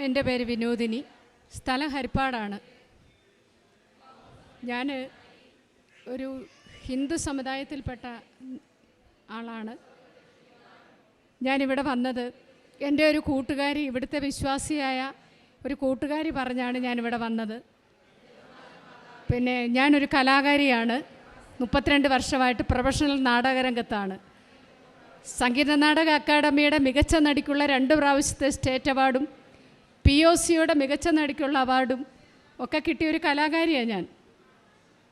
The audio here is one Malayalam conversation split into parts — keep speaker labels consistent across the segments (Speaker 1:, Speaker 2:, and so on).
Speaker 1: എന്റെ പേര് വിനോദിനി. സ്ഥലം ഹരിപ്പാടാണ്. ഞാൻ ഒരു ഹിന്ദു സമുദായത്തിൽപ്പെട്ട ആളാണ്. ഞാനിവിടെ വന്നത് എന്റെ ഒരു കൂട്ടുകാരി ഇവിടുത്തെ വിശ്വാസിയായ ഒരു കൂട്ടുകാരി പറഞ്ഞാണ് ഞാനിവിടെ വന്നത്. പിന്നെ ഞാനൊരു കലാകാരിയാണ്. മുപ്പത്തിരണ്ട് വർഷമായിട്ട് പ്രൊഫഷണൽ നാടകരംഗത്താണ്. സംഗീത നാടക അക്കാദമിയുടെ മികച്ച നടിക്കുള്ള രണ്ട് പ്രാവശ്യത്തെ സ്റ്റേറ്റ് അവാർഡും പി ഒ സിയുടെ മികച്ച നടിക്കുള്ള അവാർഡും ഒക്കെ കിട്ടിയ ഒരു കലാകാരിയാണ് ഞാൻ.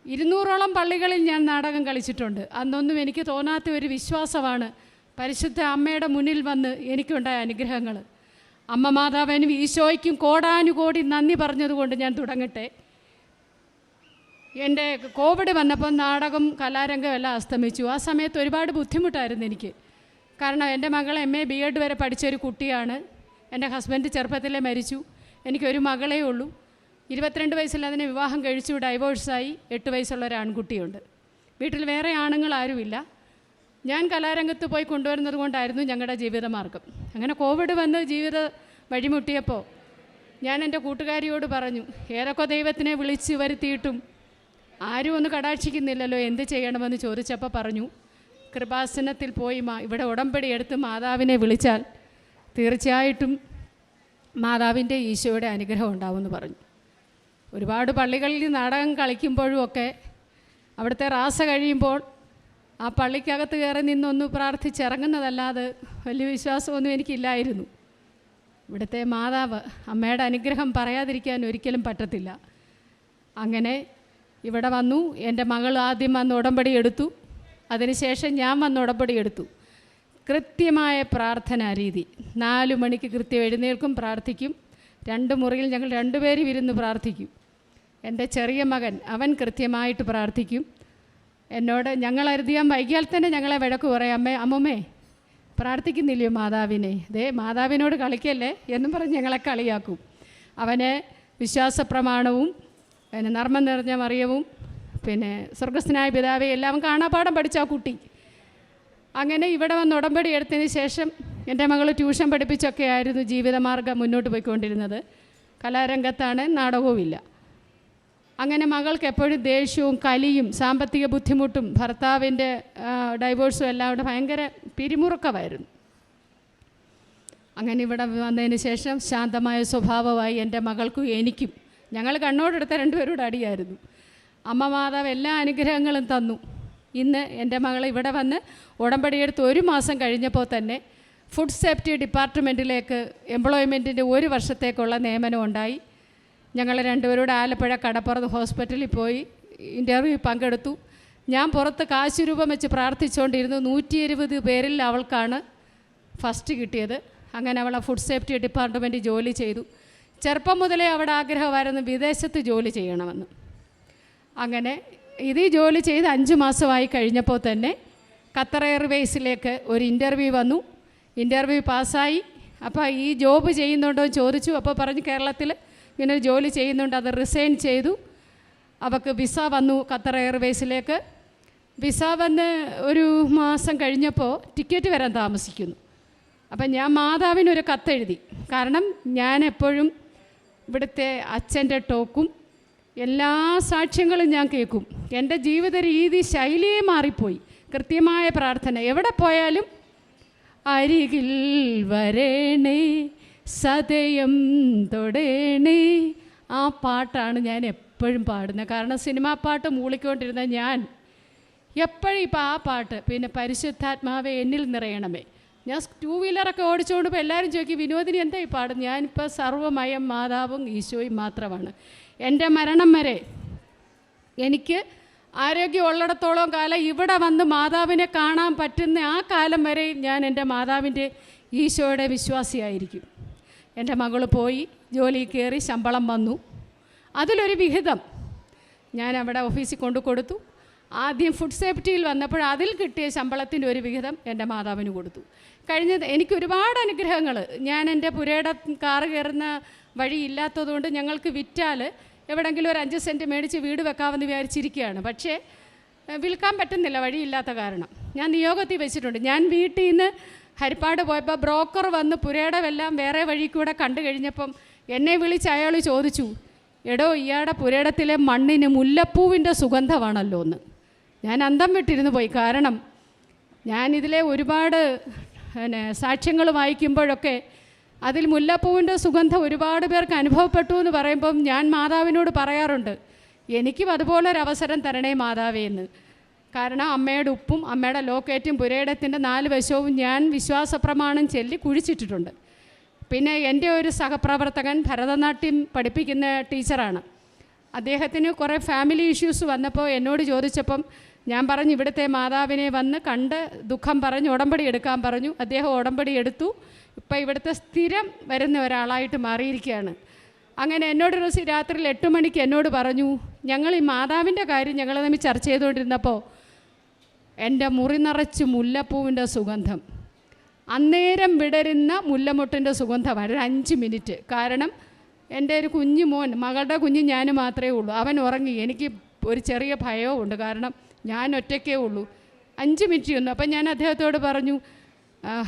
Speaker 1: ഇരുന്നൂറോളം പള്ളികളിൽ ഞാൻ നാടകം കളിച്ചിട്ടുണ്ട്. അന്നൊന്നും എനിക്ക് തോന്നാത്ത ഒരു വിശ്വാസമാണ് പരിശുദ്ധ അമ്മയുടെ മുന്നിൽ വന്ന് എനിക്കുണ്ടായ അനുഗ്രഹങ്ങൾ അമ്മ മാതാവിനും ഈശോയ്ക്കും കോടാനുകോടി നന്ദി പറഞ്ഞതുകൊണ്ട് ഞാൻ തുടങ്ങട്ടെ. എന്റെ കോവിഡ് വന്നപ്പോൾ നാടകം കലാരംഗം എല്ലാം അസ്തമിച്ചു. ആ സമയത്ത് ഒരുപാട് ബുദ്ധിമുട്ടായിരുന്നു എനിക്ക്. കാരണം എന്റെ മകൾ എം എ ബി എഡ് വരെ പഠിച്ചൊരു കുട്ടിയാണ്. എന്റെ ഹസ്ബൻഡ് ചെറുപ്പത്തിലേ മരിച്ചു. എനിക്കൊരു മകളേ ഉള്ളൂ. ഇരുപത്തിരണ്ട് വയസ്സിൽ അതിനെ വിവാഹം കഴിച്ചു ഡൈവോഴ്സായി എട്ട് വയസ്സുള്ള ഒരു ആൺകുട്ടിയുണ്ട്. വീട്ടിൽ വേറെ ആണുങ്ങൾ ആരുമില്ല. ഞാൻ കലാരംഗത്ത് പോയി കൊണ്ടുവരുന്നത് കൊണ്ടായിരുന്നു ഞങ്ങളുടെ ജീവിതമാർഗം. അങ്ങനെ കോവിഡ് വന്ന് ജീവിത വഴിമുട്ടിയപ്പോൾ ഞാൻ എന്റെ കൂട്ടുകാരിയോട് പറഞ്ഞു ഏതൊക്കെ ദൈവത്തിനെ വിളിച്ചു വരുത്തിയിട്ടും ആരും ഒന്ന് കടാക്ഷിക്കുന്നില്ലല്ലോ എന്ത് ചെയ്യണമെന്ന് ചോദിച്ചപ്പോൾ പറഞ്ഞു കൃപാസനത്തിൽ പോയി മാ ഇവിടെ ഉടമ്പടി എടുത്ത് മാതാവിനെ വിളിച്ചാൽ തീർച്ചയായിട്ടും മാതാവിന്റെ ഈശോയുടെ അനുഗ്രഹം ഉണ്ടാവുമെന്ന് പറഞ്ഞു. ഒരുപാട് പള്ളികളിൽ നാടകം കളിക്കുമ്പോഴും ഒക്കെ അവിടുത്തെ റാസ കഴിയുമ്പോൾ ആ പള്ളിക്കകത്ത് കയറി നിന്നൊന്ന് പ്രാർത്ഥിച്ചിറങ്ങുന്നതല്ലാതെ വലിയ വിശ്വാസമൊന്നും എനിക്കില്ലായിരുന്നു. ഇവിടുത്തെ മാതാവ് അമ്മയുടെ അനുഗ്രഹം പറയാതിരിക്കാൻ ഒരിക്കലും പറ്റത്തില്ല. അങ്ങനെ ഇവിടെ വന്നു എന്റെ മകൾ ആദ്യം വന്ന് ഉടമ്പടി എടുത്തു. അതിനുശേഷം ഞാൻ വന്ന് ഉടമ്പടി എടുത്തു. കൃത്യമായ പ്രാർത്ഥനാ രീതി. നാല് മണിക്ക് കൃത്യം എഴുന്നേൽക്കും പ്രാർത്ഥിക്കും. രണ്ട് മുറിയിൽ ഞങ്ങൾ രണ്ടുപേരും ഇരുന്ന് പ്രാർത്ഥിക്കും. എന്റെ ചെറിയ മകൻ അവൻ കൃത്യമായിട്ട് പ്രാർത്ഥിക്കും. എന്നോട് ഞങ്ങൾ അരുതിയാൻ വൈകിയാൽ തന്നെ ഞങ്ങളെ വഴക്ക് പറയാം. അമ്മേ അമ്മമ്മേ പ്രാർത്ഥിക്കുന്നില്ലയോ മാതാവിനെ? ദേ മാതാവിനോട് കളിക്കല്ലേ? എന്നും പറഞ്ഞ് ഞങ്ങളെ കളിയാക്കും. അവനെ വിശ്വാസ പ്രമാണവും പിന്നെ നർമ്മം നിറഞ്ഞ മറിയവും പിന്നെ സ്വർഗസ്ഥനായ പിതാവെ എല്ലാം കാണാപാഠം പഠിച്ച ആ കുട്ടി. അങ്ങനെ ഇവിടെ വന്ന് ഉടമ്പടി എടുത്തതിന് ശേഷം എന്റെ മകൾ ട്യൂഷൻ പഠിപ്പിച്ചൊക്കെ ആയിരുന്നു ജീവിതമാർഗം മുന്നോട്ട് പോയിക്കൊണ്ടിരുന്നത്. കലാരംഗത്താണ് നാടകവുമില്ല. അങ്ങനെ മകൾക്ക് എപ്പോഴും ദേഷ്യവും കലിയും സാമ്പത്തിക ബുദ്ധിമുട്ടും ഭർത്താവിന്റെ ഡൈവോഴ്സും എല്ലാം കൂടെ ഭയങ്കര പിരിമുറുക്കമായിരുന്നു. അങ്ങനെ ഇവിടെ വന്നതിന് ശേഷം ശാന്തമായ സ്വഭാവമായി എന്റെ മകൾക്കും എനിക്കും ഞങ്ങൾ കണ്ണോടെടുത്ത രണ്ടുപേരോട് അടിയായിരുന്നു. അമ്മ മാതാവ് എല്ലാ അനുഗ്രഹങ്ങളും തന്നു. ഇന്ന് എന്റെ മകൾ ഇവിടെ വന്ന് ഉടമ്പടിയെടുത്ത് ഒരു മാസം കഴിഞ്ഞപ്പോൾ തന്നെ ഫുഡ് സേഫ്റ്റി ഡിപ്പാർട്ട്മെന്റിലേക്ക് എംപ്ലോയ്മെന്റിന്റെ ഒരു വർഷത്തേക്കുള്ള നിയമനം ഉണ്ടായി. ഞങ്ങൾ രണ്ടുപേരോട് ആലപ്പുഴ കടപ്പുറത്ത് ഹോസ്പിറ്റലിൽ പോയി ഇന്റർവ്യൂ പങ്കെടുത്തു. ഞാൻ പുറത്ത് കാശ് രൂപം വെച്ച് പ്രാർത്ഥിച്ചുകൊണ്ടിരുന്നു നൂറ്റി ഇരുപത് പേരിൽ അവൾക്കാണ് ഫസ്റ്റ് കിട്ടിയത്. അങ്ങനെ അവൾ ഫുഡ് സേഫ്റ്റി ഡിപ്പാർട്ട്മെന്റ് ജോലി ചെയ്തു. ചെറുപ്പം മുതലേ അവിടെ ആഗ്രഹമായിരുന്നു വിദേശത്ത് ജോലി ചെയ്യണമെന്ന്. അങ്ങനെ ഇത് ജോലി ചെയ്ത് അഞ്ച് മാസമായി കഴിഞ്ഞപ്പോൾ തന്നെ ഖത്തർ എയർവേസിലേക്ക് ഒരു ഇന്റർവ്യൂ വന്നു. ഇന്റർവ്യൂ പാസ്സായി. അപ്പോൾ ഈ ജോബ് ചെയ്യുന്നുണ്ടോ എന്ന് ചോദിച്ചു. അപ്പോൾ പറഞ്ഞു കേരളത്തിൽ ഇങ്ങനെ ജോലി ചെയ്യുന്നുണ്ട്. അത് റിസൈൻ ചെയ്തു. അവൾക്ക് വിസ വന്നു ഖത്തർ എയർവേസിലേക്ക്. വിസ വന്ന് ഒരു മാസം കഴിഞ്ഞപ്പോൾ ടിക്കറ്റ് വരാൻ താമസിക്കുന്നു. അപ്പം ഞാൻ മാതാവിനൊരു കത്തെഴുതി. കാരണം ഞാൻ എപ്പോഴും ഇവിടുത്തെ അച്ഛന്റെ ടോക്കും എല്ലാ സാക്ഷ്യങ്ങളും ഞാൻ കേൾക്കും. എന്റെ ജീവിത രീതി ശൈലിയെ മാറിപ്പോയി. കൃത്യമായ പ്രാർത്ഥന. എവിടെ പോയാലും അരികിൽ വരേണേ സതയം തൊടേണേ. ആ പാട്ടാണ് ഞാൻ എപ്പോഴും പാടുന്നത്. കാരണം സിനിമാ പാട്ട് മൂളിക്കൊണ്ടിരുന്ന ഞാൻ എപ്പോഴും ഇപ്പോൾ ആ പാട്ട് പിന്നെ പരിശുദ്ധാത്മാവെ എന്നിൽ നിറയണമേ. ഞാൻ ടൂ വീലറൊക്കെ ഓടിച്ചുകൊണ്ട് ഇപ്പോൾ എല്ലാവരും ചോദിക്കും വിനോദിനി എന്താ ഈ പാടും? ഞാനിപ്പോൾ സർവമയം മാതാവും ഈശോയും മാത്രമാണ്. എന്റെ മരണം വരെ എനിക്ക് ആരോഗ്യം ഉള്ളിടത്തോളം കാലം ഇവിടെ വന്ന് മാതാവിനെ കാണാൻ പറ്റുന്ന ആ കാലം വരെ ഞാൻ എന്റെ മാതാവിന്റെ ഈശോയുടെ വിശ്വാസിയായിരിക്കും. എന്റെ മകൾ പോയി ജോലി കയറി ശമ്പളം വന്നു. അതിലൊരു വിഹിതം ഞാൻ അവിടെ ഓഫീസിൽ കൊണ്ടു കൊടുത്തു. ആദ്യം ഫുഡ് സേഫ്റ്റിയിൽ വന്നപ്പോൾ അതിൽ കിട്ടിയ ശമ്പളത്തിന്റെ ഒരു വിഹിതം എന്റെ മാതാവിന് കൊടുത്തു. കഴിഞ്ഞത് എനിക്ക് ഒരുപാട് അനുഗ്രഹങ്ങൾ. ഞാൻ എന്റെ പുരയുടെ കാറ് കയറുന്ന വഴിയില്ലാത്തതുകൊണ്ട് ഞങ്ങൾക്ക് വിറ്റാൽ എവിടെങ്കിലും ഒരു അഞ്ച് സെന്റ് മേടിച്ച് വീട് വെക്കാമെന്ന് വിചാരിച്ചിരിക്കുകയാണ്. പക്ഷേ വിൽക്കാൻ പറ്റുന്നില്ല വഴിയില്ലാത്ത കാരണം. ഞാൻ നിയോഗത്തിൽ വെച്ചിട്ടുണ്ട്. ഞാൻ വീട്ടിൽ നിന്ന് ഹരിപ്പാട് പോയപ്പോൾ ബ്രോക്കർ വന്ന് പുരയിടമെല്ലാം വേറെ വഴി കൂടെ കണ്ടു കഴിഞ്ഞപ്പം എന്നെ വിളിച്ച് അയാൾ ചോദിച്ചു എടോ ഇയാളുടെ പുരയിടത്തിലെ മണ്ണിന് മുല്ലപ്പൂവിന്റെ സുഗന്ധമാണല്ലോ എന്ന്. ഞാൻ അന്തം വിട്ടിരുന്നു പോയി. കാരണം ഞാനിതിലെ ഒരുപാട് പിന്നെ സാക്ഷ്യങ്ങൾ വായിക്കുമ്പോഴൊക്കെ അതിൽ മുല്ലപ്പൂവിന്റെ സുഗന്ധം ഒരുപാട് പേർക്ക് അനുഭവപ്പെട്ടു എന്ന് പറയുമ്പം ഞാൻ മാതാവിനോട് പറയാറുണ്ട് എനിക്കും അതുപോലെ ഒരു അവസരം തരണേ മാതാവേ എന്ന്. കാരണം അമ്മയുടെ ഉപ്പും അമ്മയുടെ ലോക്കേറ്റും പുരയിടത്തിന്റെ നാല് വശവും ഞാൻ വിശ്വാസപ്രമാണം ചൊല്ലി കുഴിച്ചിട്ടിട്ടുണ്ട്. പിന്നെ എന്റെ ഒരു സഹപ്രവർത്തകൻ ഭരതനാട്യം പഠിപ്പിക്കുന്ന ടീച്ചറാണ്. അദ്ദേഹത്തിന് കുറേ ഫാമിലി ഇഷ്യൂസ് വന്നപ്പോൾ എന്നോട് ചോദിച്ചപ്പം ഞാൻ പറഞ്ഞു ഇവിടുത്തെ മാതാവിനെ വന്ന് കണ്ട് ദുഃഖം പറഞ്ഞ് ഉടമ്പടി എടുക്കാൻ പറഞ്ഞു. അദ്ദേഹം ഉടമ്പടി എടുത്തു. ഇപ്പം ഇവിടുത്തെ സ്ഥിരം വരുന്ന ഒരാളായിട്ട് മാറിയിരിക്കുകയാണ് അങ്ങനെ എന്നോട് ദിവസം രാത്രിയിൽ എട്ട് മണിക്ക് എന്നോട് പറഞ്ഞു ഞങ്ങൾ ഈ മാതാവിന്റെ കാര്യം ഞങ്ങൾ തമ്മിൽ ചർച്ച ചെയ്തുകൊണ്ടിരുന്നപ്പോൾ എന്റെ മുറി നിറച്ച് മുല്ലപ്പൂവിന്റെ സുഗന്ധം. അന്നേരം വിടരുന്ന മുല്ലമൊട്ടിന്റെ സുഗന്ധമാണ്. ഒരു അഞ്ച് മിനിറ്റ്. കാരണം എന്റെ ഒരു കുഞ്ഞു മോൻ മകളുടെ കുഞ്ഞ് ഞാൻ മാത്രമേ ഉള്ളൂ. അവൻ ഉറങ്ങി. എനിക്ക് ഒരു ചെറിയ ഭയവും ഉണ്ട് കാരണം ഞാൻ ഒറ്റയ്ക്കേ ഉള്ളൂ. അഞ്ച് മിനിറ്റ് ഒന്നും അപ്പം ഞാൻ അദ്ദേഹത്തോട് പറഞ്ഞു "ആ,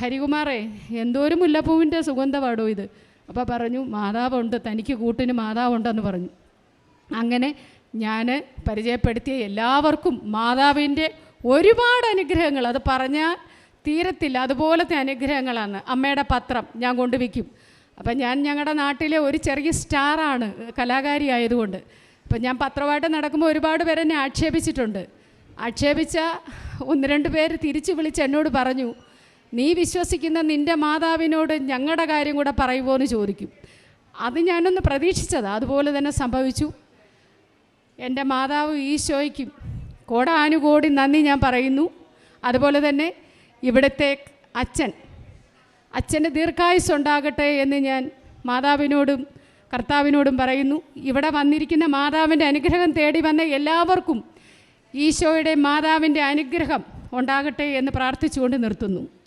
Speaker 1: ഹരികുമാറേ എന്തോ ഒരു മുല്ലപ്പൂവിന്റെ സുഗന്ധമാടോ ഇത്? അപ്പോൾ പറഞ്ഞു മാതാവുണ്ട് തനിക്ക് കൂട്ടിന് മാതാവുണ്ടെന്ന് പറഞ്ഞു. അങ്ങനെ ഞാൻ പരിചയപ്പെടുത്തിയ എല്ലാവർക്കും മാതാവിന്റെ ഒരുപാട് അനുഗ്രഹങ്ങൾ അത് പറഞ്ഞാൽ തീരത്തില്ല അതുപോലത്തെ അനുഗ്രഹങ്ങളാണ്. അമ്മയുടെ പത്രം ഞാൻ കൊണ്ടുവയ്ക്കും അപ്പം ഞാൻ ഞങ്ങളുടെ നാട്ടിലെ ഒരു ചെറിയ സ്റ്റാറാണ് കലാകാരി ആയതുകൊണ്ട് അപ്പം ഞാൻ പത്രമായിട്ട് നടക്കുമ്പോൾ ഒരുപാട് പേരെന്നെ ആക്ഷേപിച്ചിട്ടുണ്ട്. ആക്ഷേപിച്ച ഒന്ന് രണ്ട് പേര് തിരിച്ച് വിളിച്ച് എന്നോട് പറഞ്ഞു നീ വിശ്വസിക്കുന്ന നിന്റെ മാതാവിനോട് ഞങ്ങളുടെ കാര്യം കൂടെ പറയുമോ എന്ന് ചോദിക്കും. അത് ഞാനൊന്ന് പ്രതീക്ഷിച്ചത്. അതുപോലെ തന്നെ സംഭവിച്ചു. എന്റെ മാതാവ് ഈശോയ്ക്കും കോടാനുകോടി നന്ദി ഞാൻ പറയുന്നു. അതുപോലെ തന്നെ ഇവിടുത്തെ അച്ഛൻ അച്ഛന്റെ ദീർഘായുസ് ഉണ്ടാകട്ടെ എന്ന് ഞാൻ മാതാവിനോടും കർത്താവിനോടും പറയുന്നു. ഇവിടെ വന്നിരിക്കുന്ന മാതാവിന്റെ അനുഗ്രഹം തേടി വന്ന എല്ലാവർക്കും ഈശോയുടെ മാതാവിന്റെ അനുഗ്രഹം ഉണ്ടാകട്ടെ എന്ന് പ്രാർത്ഥിച്ചുകൊണ്ട് നിർത്തുന്നു.